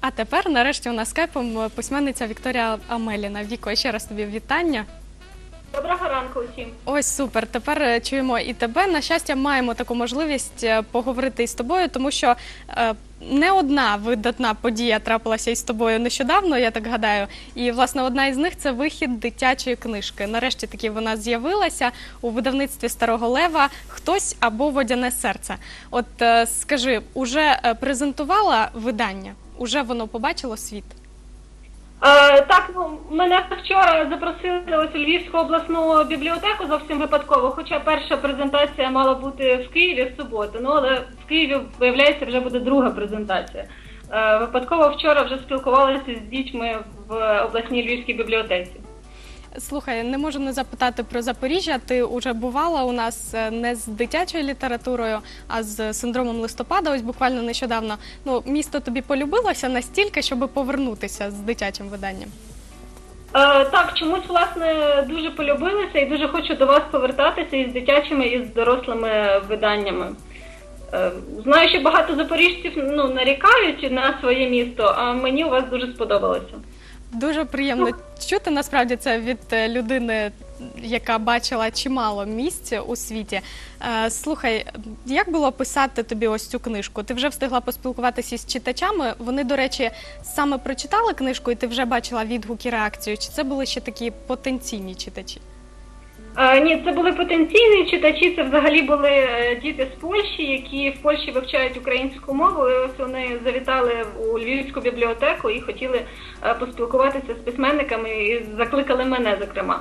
А тепер, нарешті, у нас скайпом е, письменниця Вікторія Амеліна. Віко, ще раз тобі вітання. Доброго ранку усім. Ось супер. Тепер е, чуємо і тебе. На щастя, маємо таку можливість е, поговорити із тобою, тому що не одна видатна подія трапилася із тобою нещодавно, я так гадаю. І власне одна із них це вихід дитячої книжки. Нарешті таки вона з'явилася у видавництві Старого Лева Хтось або Водяне серце. От скажи, уже презентувала видання? Уже воно побачило світ? Е, так, ну, мене вчора запросили ось у Львівську обласну бібліотеку зовсім випадково, хоча перша презентація мала бути в Києві в суботу, ну але в Києві, виявляється, вже буде друга презентація. Е, випадково вчора вже спілкувалися з дітьми в обласній Львівській бібліотеці. Слухай, не можу не запитати про Запоріжжя. Ти вже бувала у нас е, не з дитячою літературою, а з синдромом листопада. Ось буквально нещодавно. Ну, місто тобі полюбилося настільки, щоб повернутися з дитячим виданням. Е, так, чомусь власне дуже полюбилася і дуже хочу до вас повертатися із дитячими і з дорослими виданнями. Е, знаю, що багато запоріжців ну, нарікають на своє місто, а мені у вас дуже сподобалося. Дуже приємно чути насправді це від е, людини, яка бачила чимало місць у світі. Е, Слухай, як було писати тобі ось цю книжку? Ти вже встигла поспілкуватися з читачами. Вони, до речі, саме прочитали книжку, і ти вже бачила відгуки, реакцію. Чи це були ще такі потенційні читачі? Ні, це були потенційні читачі. Це взагалі були е, діти з Польщі, які в Польщі вивчають українську мову. І ось вони завітали у Львівську бібліотеку і хотіли е, поспілкуватися з письменниками і закликали мене, зокрема.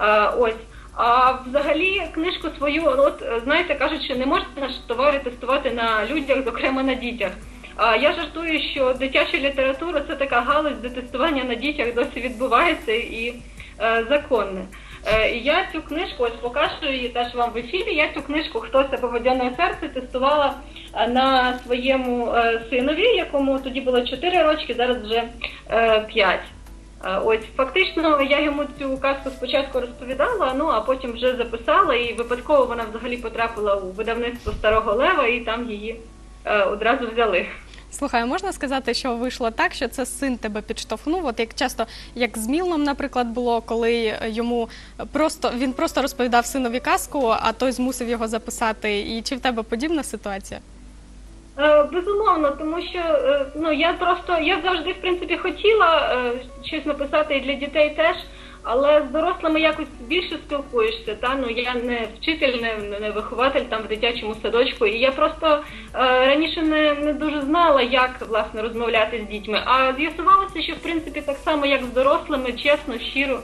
Е, Ось. А взагалі книжку свою, от знаєте, кажуть, що не можна товари тестувати на людях, зокрема на дітях. А я жартую, що дитяча література це така галузь, де тестування на дітях досі відбувається і законне. Е, і я цю книжку, ось покажу її теж вам в ефірі. Я цю книжку Хтось або водяне серце тестувала е, на своєму е, синові, якому тоді було 4 рочки, зараз вже е, 5. Е, Ось фактично я йому цю казку спочатку розповідала, ну а потім вже записала, і випадково вона взагалі потрапила у видавництво Старого Лева, і там її одразу взяли. Слухай, а можна сказати, що вийшло так, що це син тебе підштовхнув? От як часто, як з Мілном, наприклад, було, коли йому просто він просто розповідав синові казку, а той змусив його записати. І чи в тебе подібна ситуація? Е, Безумовно, тому що е, ну я просто я завжди в принципі хотіла е, щось написати і для дітей теж, але з дорослими якось більше спілкуєшся. Та ну я не вчитель, не, не вихователь там в дитячому садочку, і я просто е, раніше не, не дуже знала, як власне розмовляти з дітьми. А з'ясувалося, що в принципі так само, як з дорослими, чесно, щиро.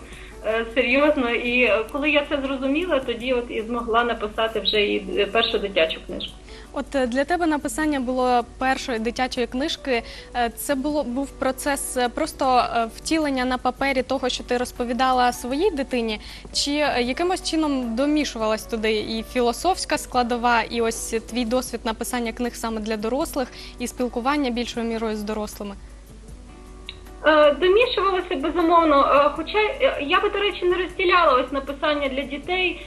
е, Серйозно, і е, коли я це зрозуміла, тоді от і змогла написати вже і е, першу дитячу книжку. От е, для тебе написання було першої дитячої книжки. е, Це було був процес е, просто втілення на папері того, що ти розповідала своїй дитині, чи якимось чином домішувалась туди і філософська складова, і ось твій досвід написання книг саме для дорослих, і спілкування більшою мірою з дорослими. Е, Домішувалося безумовно. Е, Хоча е, я би, до речі, не розділяла ось написання для дітей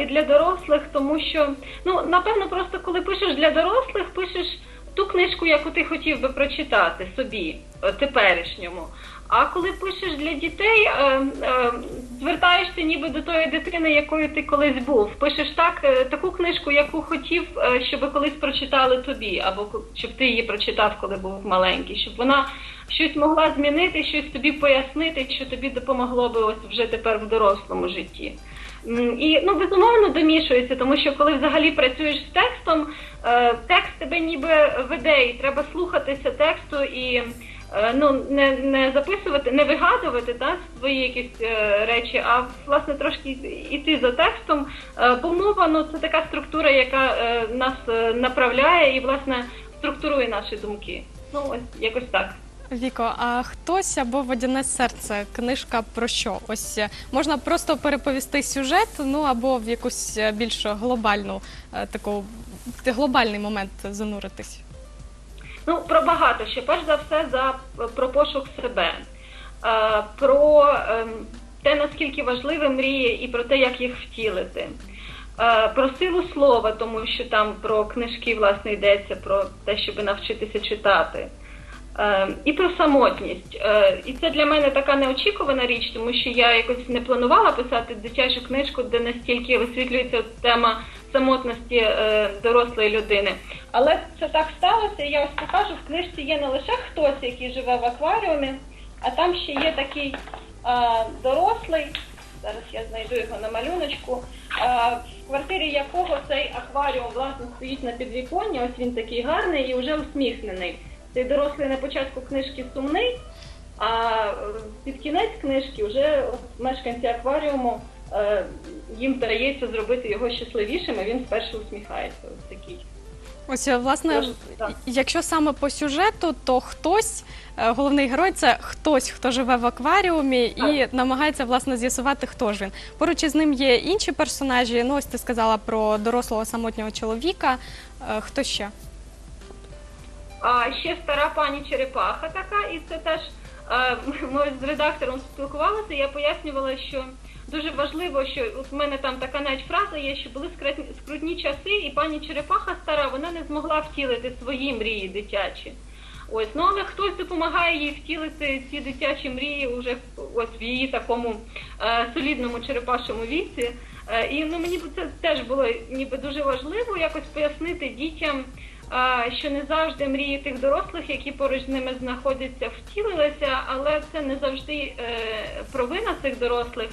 і для дорослих, тому що ну напевно, просто коли пишеш для дорослих, пишеш ту книжку, яку ти хотів би прочитати собі теперішньому. А коли пишеш для дітей, е, е, звертаєшся ніби до тої дитини, якою ти колись був. Пишеш так, е, таку книжку, яку хотів, е, щоб колись прочитали тобі, або щоб ти її прочитав, коли був маленький, щоб вона щось могла змінити, щось тобі пояснити, що тобі допомогло би ось вже тепер в дорослому житті. І ну безумовно домішується, тому що коли взагалі працюєш з текстом, е, текст тебе ніби веде, і треба слухатися тексту і ну не, не записувати, не вигадувати та свої якісь е, речі, а власне трошки іти за текстом. Е, Бо мова ну це така структура, яка е, нас е, направляє і власне структурує наші думки. Ну ось якось так. Віко, а хтось або водяне серце, книжка про що? Ось е, можна просто переповісти сюжет, ну або в якусь е, більш глобальну е, таку глобальний момент зануритись. Ну, про багато ще. Перш за все, за про пошук себе, е, про ем, те, наскільки важливі мрії, і про те, як їх втілити. Е, Про силу слова, тому що там про книжки власне йдеться, про те, щоб навчитися читати. Е, і про самотність. І це для мене така неочікувана річ, тому що я якось не планувала писати дитячу книжку, де настільки висвітлюється тема самотності е, дорослої людини. Але це так сталося. Я ось покажу, в книжці є не лише хтось, який живе в акваріумі, а там ще є такий е, дорослий. Зараз я знайду його на малюночку. е, В квартирі якого цей акваріум власне стоїть на підвіконні. Ось він такий гарний і вже усміхнений. Цей дорослий на початку книжки сумний, а під кінець книжки вже мешканці акваріуму їм вдається зробити його щасливішим, а він спершу усміхається. Ось такий. Ось е, власне, якщо саме по сюжету, то хтось, е, головний герой, це хтось, хто живе в акваріумі і намагається власне з'ясувати, хто ж він. Поруч із ним є інші персонажі. Ну, ось ти сказала про дорослого самотнього чоловіка. Е, Хто ще? А ще стара пані Черепаха така, і це теж е, ми з редактором спілкувалися. Я пояснювала, що дуже важливо, що от в мене там така навіть фраза є, що були скрутні, часи, і пані Черепаха стара вона не змогла втілити свої мрії дитячі. Ось, ну але хтось допомагає їй втілити ці дитячі мрії уже ось в її такому е, солідному черепашому віці. Е, і ну мені це теж було ніби дуже важливо якось пояснити дітям, е, що не завжди мрії тих дорослих, які поруч з ними знаходяться, втілилися, але це не завжди е, провина цих дорослих.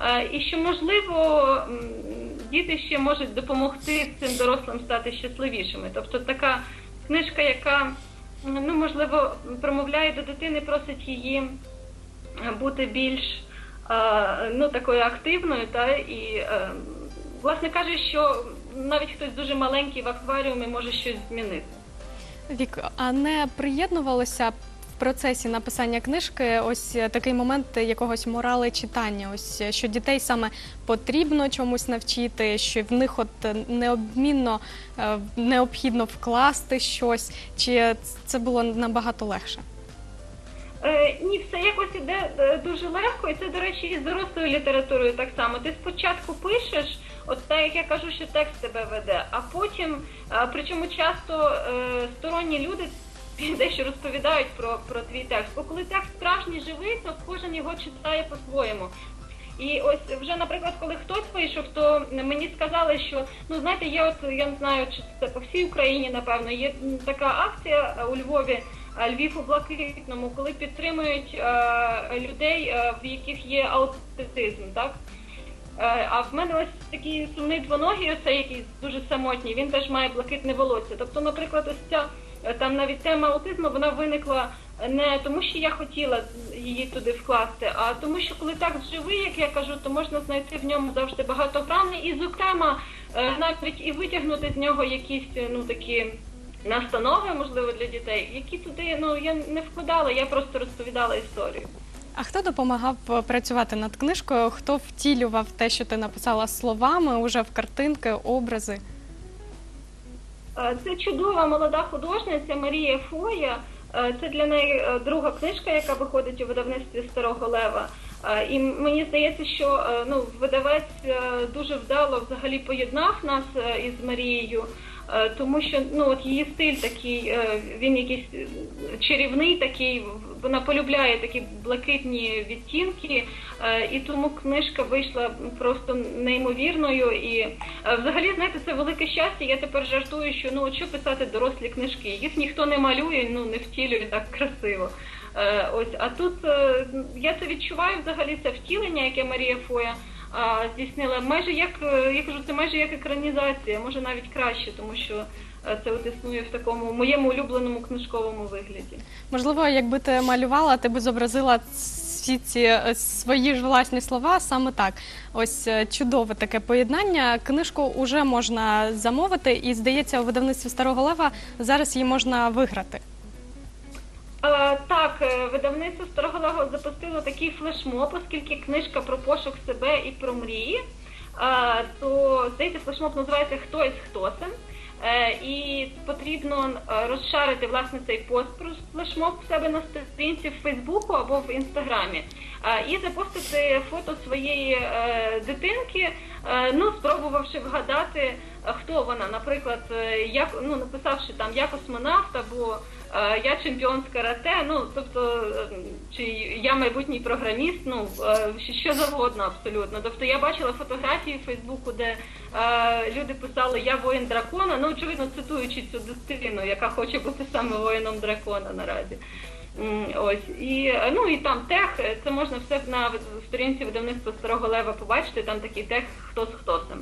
Е, І що можливо діти ще можуть допомогти цим дорослим стати щасливішими. Тобто така книжка, яка ну можливо промовляє до дитини, просить її е, бути більш е, ну такою активною, та і власне каже, що навіть хтось дуже маленький в акваріумі може щось змінити. Вік, а не приєднувалося процесі написання книжки ось е, такий момент якогось морали читання? Ось е, що дітей саме потрібно чомусь навчити, що в них от е, необмінно необхідно вкласти щось, чи це було набагато легше? Е, ні, все якось іде дуже легко, і це, до речі, і з дорослою літературою так само. Ти спочатку пишеш, от так як я кажу, що текст тебе веде, а потім, причому часто е, сторонні люди дещо розповідають про, про твій текст. Бо коли текст справжній живий, то кожен його читає по-своєму. І ось вже, наприклад, коли хтось вийшов, то мені сказали, що ну знаєте, є от я не знаю, чи це по всій Україні, напевно, є така акція у Львові. е, Львів у блакитному, коли підтримують е, людей, е, в яких є аутизм, так? Е, а в мене ось такий сумний двоногий, оцей який дуже самотній, він теж має блакитне волосся. Тобто, наприклад, ось ця там навіть тема аутизму вона виникла не тому, що я хотіла її туди вкласти, а тому, що коли так живий, як я кажу, то можна знайти в ньому завжди багатогранне і, зокрема, е, навіть і витягнути з нього якісь е, ну такі настанови, можливо, для дітей, які туди ну я не вкладала, я просто розповідала історію. А хто допомагав е, працювати над книжкою? Хто втілював те, що ти написала словами, уже в картинки, образи? Е, Це чудова молода художниця Марія Фоя. Е, Це для неї е, друга книжка, яка виходить у видавництві Старого Лева. І мені здається, що ну, видавець дуже вдало взагалі поєднав нас із Марією, тому що ну, от її стиль такий, е, він якийсь е, чарівний, такий, вона полюбляє такі блакитні відтінки, е, і тому книжка вийшла просто неймовірною. І е, взагалі, знаєте, це велике щастя. Я тепер жартую, що ну от що писати дорослі книжки. Їх ніхто не малює, ну не втілює так красиво. Е, Ось, а тут е, я це відчуваю взагалі це втілення, яке Марія Фоя здійснила. Майже як е, я кажу, це майже як екранізація, може навіть краще, тому що е, це от існує в такому моєму улюбленому книжковому вигляді. Можливо, якби ти малювала, ти би зобразила всі ці е, свої ж власні слова саме так. Ось чудове таке поєднання. Книжку вже можна замовити, і здається, у видавництві Старого Лева зараз її можна виграти. Так, е, видавництво Староголого запустило такий флешмоб, оскільки книжка про пошук себе і про мрії. То здається, флешмоб називається Хто із хтосем. І потрібно е, розшарити власне цей пост про флешмоб в себе на сторінці в Фейсбуку або в інстаграмі. Е, І запостити фото своєї дитинки, ну спробувавши вгадати, хто вона, наприклад, як ну написавши там я космонавт або я чемпіон з карате, ну тобто, е, чи я майбутній програміст, ну е, що завгодно абсолютно. Тобто я бачила фотографії в Фейсбуку, де е, люди писали Я воїн дракона, ну очевидно цитуючи цю дитину, яка хоче бути саме воїном дракона наразі. Ось і е, ну і там тех, е, це можна все на сторінці видавництва Старого Лева побачити. Там такий тех хто з хтосом.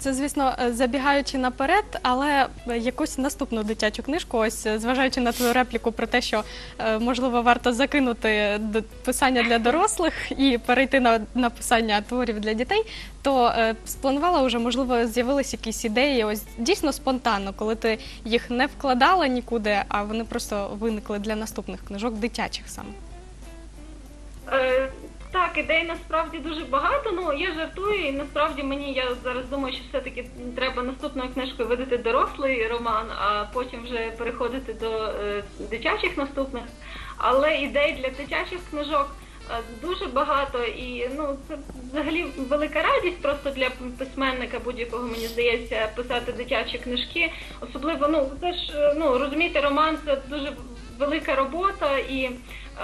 Це, звісно, е, забігаючи наперед, але якусь наступну дитячу книжку, ось е, зважаючи на твою репліку про те, що е, можливо варто закинути писання для дорослих і перейти на написання творів для дітей, то спланувала вже, можливо, з'явились якісь ідеї, ось дійсно спонтанно, коли ти їх не вкладала нікуди, а вони просто виникли для наступних книжок, дитячих саме. Так, ідей насправді дуже багато. Ну я жартую, і насправді мені я зараз думаю, що все-таки треба наступною книжкою видати дорослий роман, а потім вже переходити до е, дитячих наступних. Але ідей для дитячих книжок е, дуже багато, і ну це взагалі велика радість просто для письменника будь-якого мені здається писати дитячі книжки. Особливо, ну це ж е, ну розумієте, роман це дуже велика робота і.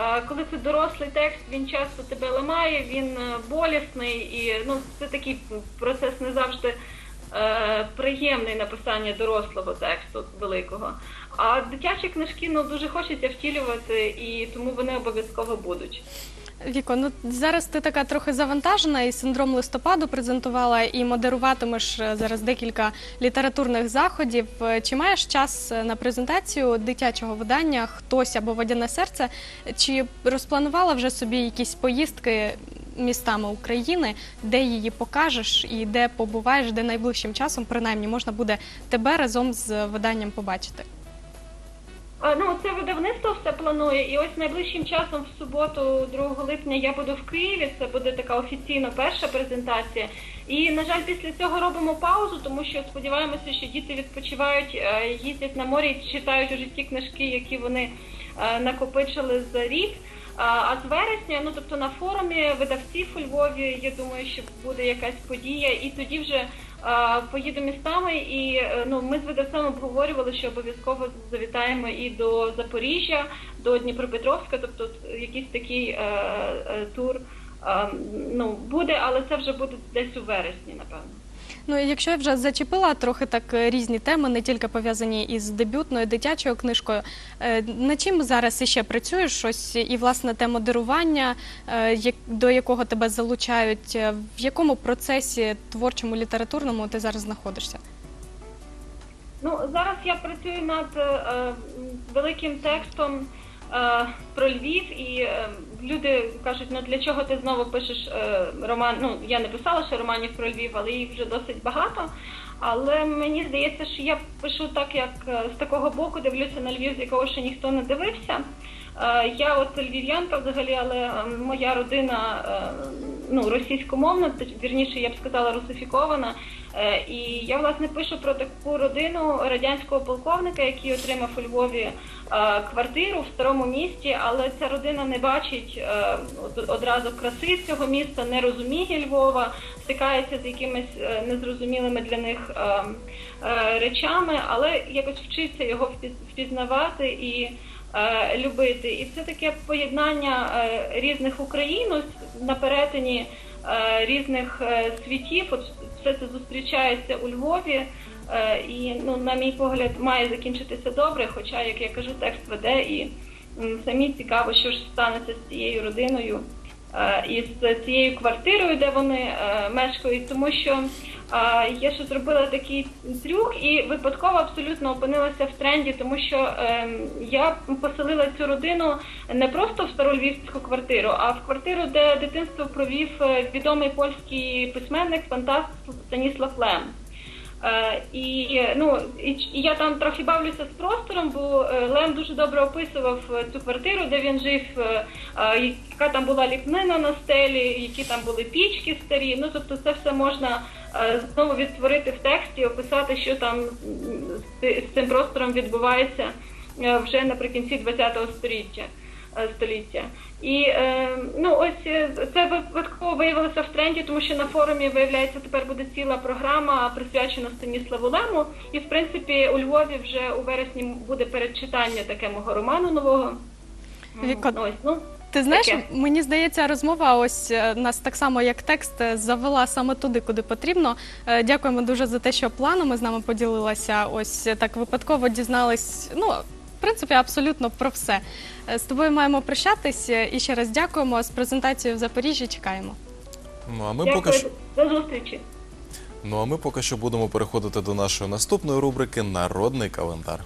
Е, Коли це дорослий текст, він часто тебе ламає, він е, болісний і ну це такий процес не завжди е, приємний написання дорослого тексту великого. А дитячі книжки ну дуже хочеться втілювати, і тому вони обов'язково будуть. Віко, ну зараз ти така трохи завантажена і синдром листопаду презентувала і модеруватимеш е, зараз декілька літературних заходів. Е, Чи маєш час е, на презентацію дитячого видання Хтось або Водяне серце? Чи розпланувала вже собі якісь поїздки містами України, де її покажеш і де побуваєш, де найближчим часом принаймні можна буде тебе разом з виданням побачити? Ну, це видавництво все планує, і ось найближчим часом в суботу, 2 липня, я буду в Києві. Це буде така офіційно перша презентація. І на жаль, після цього робимо паузу, тому що сподіваємося, що діти відпочивають, е, їздять на морі читають уже ті книжки, які вони е, накопичили за рік. А з вересня, ну тобто на форумі видавців у Львові, я думаю, що буде якась подія, і тоді вже поїду містами. І е, ну ми з видавцем обговорювали, що обов'язково завітаємо і до Запоріжжя, до Дніпропетровська, тобто якийсь такий е, е, тур. е, Ну буде, але це вже буде десь у вересні, напевно. Ну, якщо я вже зачепила трохи так е, різні теми, не тільки пов'язані із дебютною дитячою книжкою. е, Над чим зараз іще працюєш? Щось і власне те модерування, е, до якого тебе залучають, в якому процесі творчому літературному ти зараз знаходишся? Ну зараз я працюю над е, великим текстом про Львів, і е, люди кажуть, ну для чого ти знову пишеш е, роман? Ну я не писала ще романів про Львів, але їх вже досить багато. Але мені здається, що я пишу так, як е, з такого боку дивлюся на Львів, з якого ще ніхто не дивився. Е, Я от львів'янка взагалі, але е, моя родина е, ну, російськомовна, вірніше, я б сказала, русифікована. Е, І я власне пишу про таку родину радянського полковника, який отримав у Львові е, квартиру в старому місті, але ця родина не бачить е, одразу краси цього міста, не розуміє Львова, стикається з якимись незрозумілими для них речами, але якось вчиться його впізнавати і любити. І це таке поєднання різних Україн на перетині різних світів. От все це зустрічається у Львові. е, І ну, на мій погляд, має закінчитися добре. Хоча, як я кажу, текст веде і самі цікаво, що ж станеться з цією родиною е, і з цією квартирою, де вони е, мешкають, тому що а, я ще зробила такий трюк і випадково абсолютно опинилася в тренді, тому що ем, я поселила цю родину не просто в стару львівську квартиру, а в квартиру, де дитинство провів е, відомий польський письменник, фантаст Станіслав Лем. Е, і ну і, я там трохи бавлюся з простором, бо е, Лем дуже добре описував е, цю квартиру, де він жив, яка там була ліпнина на стелі, які там були пічки старі. Ну тобто, це все можна знову відтворити в тексті, описати, що там з, цим простором відбувається вже наприкінці ХХ століття. Е, століття. І е, ну ось е, це випадково виявилося в тренді, тому що на форумі виявляється тепер буде ціла програма присвячена Станіславу Лему. І в принципі у Львові вже у вересні буде передчитання таке мого роману нового. Віко, Ну, ось, ну, Ти знаєш, Таке. мені здається, розмова ось нас так само, як текст, завела саме туди, куди потрібно. Дякуємо дуже за те, що планами з нами поділилася. Ось так випадково дізнались. Ну, принципі, абсолютно про все. Е, З тобою маємо прощатись е, і ще раз дякуємо. З презентацією в Запоріжжі чекаємо. Ну а ми дякую поки що до зустрічі. ну а ми поки що будемо переходити до нашої наступної рубрики Народний календар.